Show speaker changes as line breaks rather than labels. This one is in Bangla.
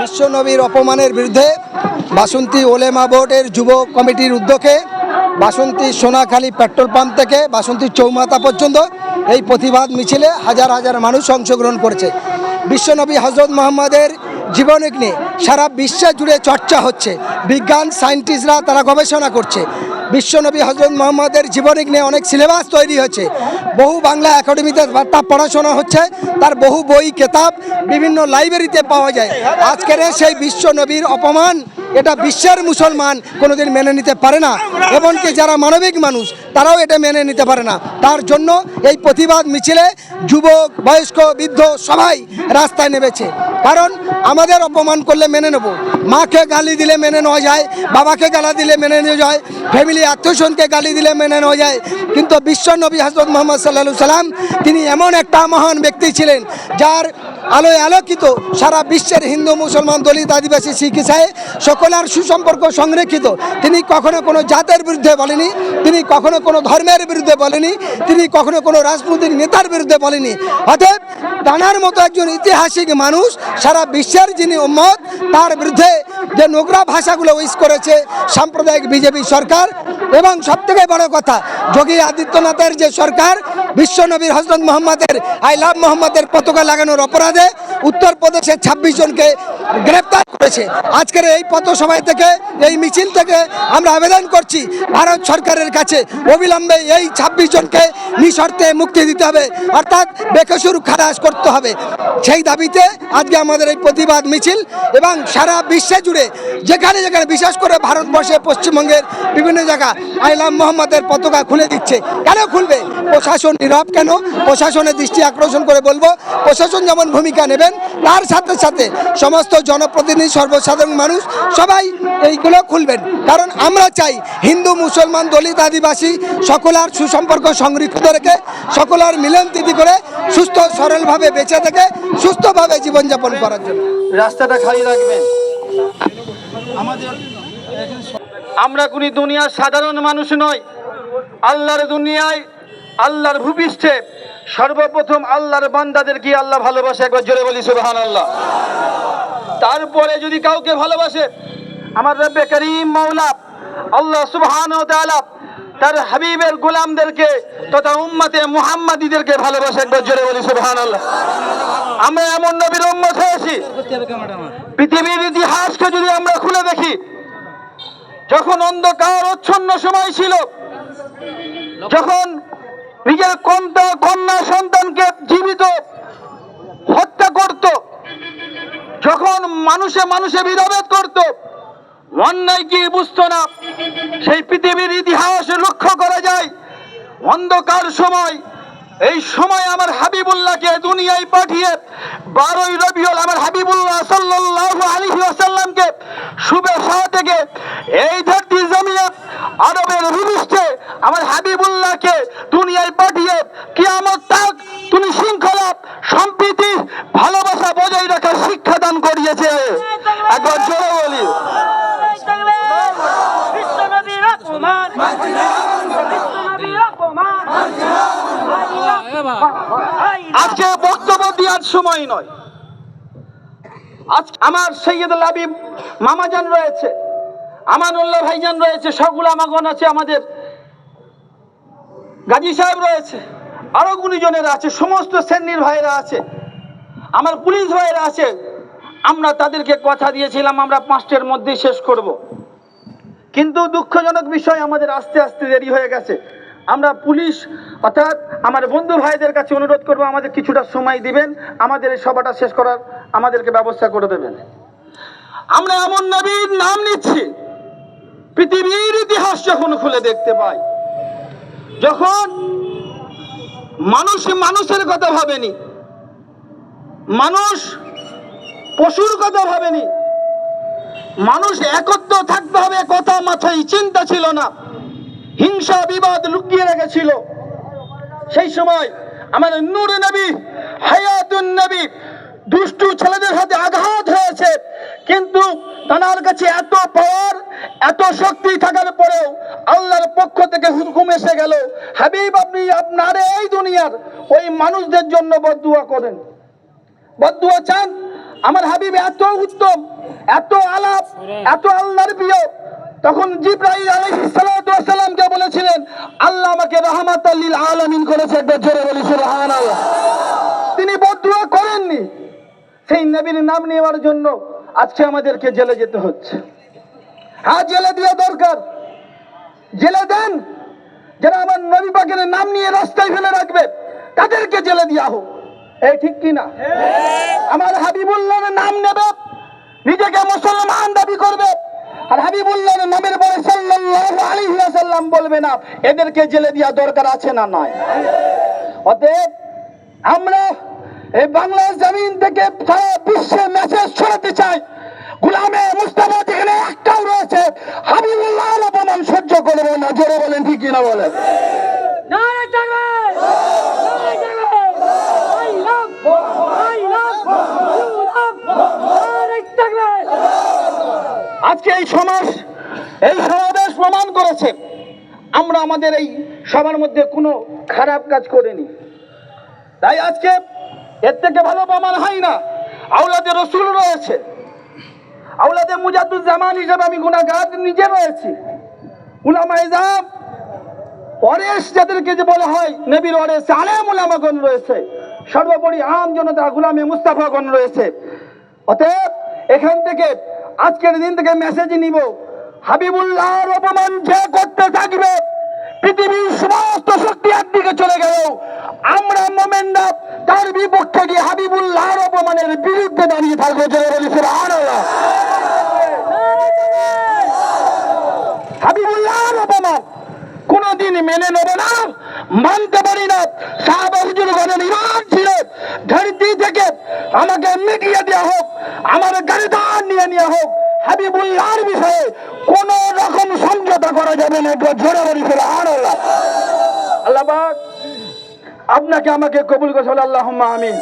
বিশ্ব নবীর
অপমানের বিরুদ্ধে বাসন্তী ওলেমা বোর্ডের যুব কমিটির উদ্যোগে বাসন্তী সোনাখালী পেট্রোল পাম্প থেকে বাসন্তী চৌমাথা পর্যন্ত এই প্রতিবাদ মিছিলে হাজার হাজার মানুষ অংশগ্রহণ করেছে। বিশ্বনবী হজরত মোহাম্মদের জীবনী নিয়ে সারা বিশ্ব জুড়ে চর্চা হচ্ছে। বিজ্ঞান, সায়েন্টিস্টরা তারা গবেষণা করছে। বিশ্বনবী হজরত মোহাম্মদের জীবনী নিয়ে অনেক সিলেবাস তৈরি হয়েছে। বহু বাংলা একাডেমিতে তার পড়াশোনা হচ্ছে, তার বহু বই, কেতাব বিভিন্ন লাইব্রেরিতে পাওয়া যায়। আজকের সেই বিশ্বনবীর অপমান, এটা বিশ্বের মুসলমান কোনোদিন মেনে নিতে পারে না। এমনকি যারা মানবিক মানুষ, তারাও এটা মেনে নিতে পারে না। তার জন্য এই প্রতিবাদ মিছিলে যুবক, বয়স্ক, বৃদ্ধ সবাই রাস্তায় নেমেছে। কারণ আমাদের অপমান করলে মেনে নেব। মাকে গালি দিলে মেনে নেওয়া যায়, বাবাকে গালা দিলে মেনে নেওয়া যায় ফ্যামিলি আত্মীয়স্বজনকে গালি দিলে মেনে নেওয়া যায়। কিন্তু বিশ্ব নবী হজরত মোহাম্মদ সাল্লা সাল্লাম তিনি এমন একটা মহান ব্যক্তি ছিলেন, যার আলোয় আলোকিত সারা বিশ্বের হিন্দু, মুসলমান, দলিত, আদিবাসী, শিখ, ইসাই সকলের সুসম্পর্ক সংরক্ষিত। তিনি কখনো কোনো জাতের বিরুদ্ধে বলেনি, তিনি কখনো কোনো ধর্মের বিরুদ্ধে বলেনি, তিনি কখনো কোনো রাজনৈতিক নেতার বিরুদ্ধে বলেনি। অতএব তানার মতো একজন ঐতিহাসিক মানুষ সারা বিশ্বের যিনি উম্মত, তার বিরুদ্ধে যে নোংরা ভাষাগুলো ইউজ করেছে সাম্প্রদায়িক বিজেপি সরকার, এবং সবথেকে বড় কথা, যোগী আদিত্যনাথের যে সরকার বিশ্বনবীর হজরত মোহাম্মদের, আই লাভ মোহাম্মদের পতাকা লাগানোর অপরাধে উত্তরপ্রদেশের ছাব্বিশ জনকে গ্রেপ্তার করেছে। আজকের এই পথসভায় থেকে, এই মিছিল থেকে আমরা আবেদন করছি, ভারত সরকারের কাছে। অবিলম্বে এই ছাব্বিশ জনকে নিঃশর্তে মুক্তি দিতে হবে, অর্থাৎ বেকসুর খালাস করতে হবে। সেই দাবিতে আজকে আমাদের এই প্রতিবাদ মিছিল এবং সারা বিশ্বে জুড়ে, যেখানে যেখানে, বিশেষ করে ভারতবর্ষে, পশ্চিমবঙ্গের বিভিন্ন জায়গা, আইলাম মোহাম্মদের পতাকা খুলে দিচ্ছে। কেন খুলবে? প্রশাসন নীরব কেন? প্রশাসনের দৃষ্টি আকর্ষণ করে বলব, প্রশাসন যেমন ভূমিকা নেবেন তার সাথে সাথে সমস্ত জনপ্রতিনিধি সর্বসাধারণ মানুষ সবাই এইগুলো খুলবেন। কারণ আমরা চাই হিন্দু মুসলমান দলিত আদিবাসী সকলার সুসম্পর্ক সংরক্ষিত রেখে সকলার মিলন তিথি করে সুস্থ সরলভাবে বেঁচে থেকে সুস্থভাবে জীবনযাপন করার জন্য।
রাস্তাটা খালি রাখবেন। আমাদের আমরা কোনি দুনিয়ার সাধারণ মানুষ নয় আল্লাহর দুনিয়ায় আল্লাহর ভূপৃষ্ঠে সর্বপ্রথম আল্লাহর বান্দাদের কি আল্লাহ ভালোবাসে? একবার জোরে বলি সুবহান আল্লাহ তারপরে যদি কাউকে ভালোবাসে, আমার রব্বে করিম মাওলা, আল্লাহ সুবহান তার হাবিবের গোলামদেরকে তথা উম্মতে মুহাম্মাদীদেরকে ভালোবাসে। একবার জোরে বলি সুবহান আল্লাহ আমরা এমন নবীর উম্মত হয়েছি। পৃথিবীর ইতিহাসকে যদি আমরা খুলে দেখি, যখন অন্ধকার অচ্ছন্ন সময় ছিল, যখন নিজের কন্যা সন্তানকে জীবিত, হত্যা করত। যখন মানুষে মানুষে বিরোধ করত, অন্যায় কি বুঝতো না। সেই পৃথিবীর ইতিহাস লক্ষ্য করা যায়। অন্ধকার সময়, এই সময় আমার হাবিবুল্লাহকে দুনিয়ায় পাঠিয়ে বারোই রবিউল আমার হাবিবুল্লাহ সাল্লাল্লাহু আলাইহি ওয়াসাল্লামকে শুভেচ্ছা থেকে এই ধরতি জমিনে আরবের ভূমিষ্ঠে আমার হাবিবুল্লাহকে দুনিয়ায় পাঠিয়ে কিয়ামত তাক তুমি শৃঙ্খলা সম্প্রীতি ভালোবাসা বজায় রাখার শিক্ষাদান করিয়েছে একবার জোরে বলি
বিশ্বনবীর অপমান
আজকে বক্তব্য দেওয়ার সময় নয়। আজ আমার সৈয়দ লাবিব মামাজান রয়েছে আমানুল্লাহ ভাইজান রয়েছে সবগুলো আমাগণ আছে আমাদের গাজী সাহেব রয়েছে আরও গুণীজনেরা আছে সমস্ত শ্রেণির ভাইয়েরা আছে আমার পুলিশ ভাইয়েরা আছে আমরা তাদেরকে কথা দিয়েছিলাম আমরা পাঁচটার মধ্যে শেষ করব। কিন্তু দুঃখজনক বিষয় আমাদের আস্তে আস্তে দেরি হয়ে গেছে। আমরা পুলিশ, অর্থাৎ আমার বন্ধু ভাইদের কাছে অনুরোধ করব, আমাদের কিছুটা সময় দিবেন, আমাদের এই সভাটা শেষ করার, আমাদেরকে ব্যবস্থা করে দেবেন। আমরা এমন নবীর নাম নিচ্ছি, পৃথিবীর ইতিহাস যখন খুলে দেখতে পাই, যখন মানুষ মানুষের কথা ভাবেনি, মানুষ পশুর কথা ভাবেনি মানুষ একত্র থাকতে হবে, কথা মাথায় চিন্তা ছিল না। হিংসা, বিবাদ লুকিয়ে রেখেছিল। সেই সময় আমার নূর নবী, হায়াতুন নবী দুষ্টু ছেলেদের হাতে আঘাত হয়েছে। কিন্তু তার কাছে এত পাওয়ার এত শক্তি থাকার পরেও আল্লাহর পক্ষ থেকে হুকুম এসে গেল, হাবিব, আপনি আপনার এই দুনিয়ার ওই মানুষদের জন্য বদুয়া করেন। বদুয়া চান? আমার হাবিব এত উত্তম এত আলাপ এত আল্লাহর প্রিয়। তখন জিব্রাহিম আলাইহিস সালাতু ওয়াস সালামকে বলেছিলেন আল্লাহ আমাকে রাহমাতাল লিল আলামিন করেছে একবার জোরে বলি সুবহানাল্লাহ। তিনি বদুয়া করেননি। সেই নবীর নাম নেওয়ার জন্য আজকে আমাদেরকে জেলে যেতে হচ্ছে। হ্যাঁ জেলে দেওয়া দরকার। জেলে দেন। যারা আমার নবী পাকের নাম নিয়ে রাস্তায় ফেলে রাখবে তাদেরকে জেলে দেওয়া হোক। এই ঠিক কি না আমার হাবিবুল্লাহর নাম নেবে, নিজেকে মুসলমান দাবি করবে। আর হাবিবুল্লাহর নামের পরে সাল্লাল্লাহু আলাইহি ওয়াসাল্লাম বলবে না, এদেরকে জেলে দেওয়া দরকার আছে না নয় অতএব আমরা এই বাংলার জমিন থেকে সারা বিশ্বে মেসেজ ছড়াতে চাই। গুলামে মুস্তাফা যেখানে একটাও রয়েছে হাবিবুল্লাহ অপমান সহ্য করব না। জোরে বলেন, ঠিক কিনা বলেন
নারে তাকবীর নারে তাকবীর আল্লাহ আল্লাহ নারে তাকবীর
আজকে এই সমাজ, এই সমাবেশ প্রমাণ করেছে, আমরা আমাদের এই সবার মধ্যে কোনো খারাপ কাজ করিনি। তাই আজকে এর থেকে ভালো প্রমাণ হয় না আউলাদে রসুল রয়েছে। আউলাদে মুজাদুজ্জামান হিসাবে আমি গুণাগার নিজে রয়েছি। উলামা ইজাম ওয়ারেস যাদেরকে যে বলা হয়, নবীর ওয়ারেস আলেম উলামাগণ রয়েছে। সর্বোপরি আম জনতা, গুলামে মুস্তাফাগণ রয়েছে। অতএব এখান থেকে আজকের দিন থেকে মেসেজ নিব। হাবিবুল্লাহর অপমান যে করতে থাকবে, পৃথিবীর সমস্ত শক্তি একদিকে চলে গেল। আমরা মোমেন্ডা তার বিপক্ষে গিয়ে হাবিবুল্লাহর অপমানের বিরুদ্ধে দাঁড়িয়ে থাকব জয় বলি হাবিবুল্লাহর অপমান কোনদিন মেনে নেবে না, মানতে পারি না। সাহাবা হুজুর গণের ছিল ধরতি থেকে আমাকে মিটিয়ে দেওয়া হোক। আমার গাড়িদার নিয়ে নিয়ে হোক, হাবিবুল্লাহর বিষয়ে কোন রকম সমঝোতা করা যাবে না একবার জোরে বলি আর আল্লাহ। আপনাকে আমাকে কবুল করে আল্লাহ আমিন।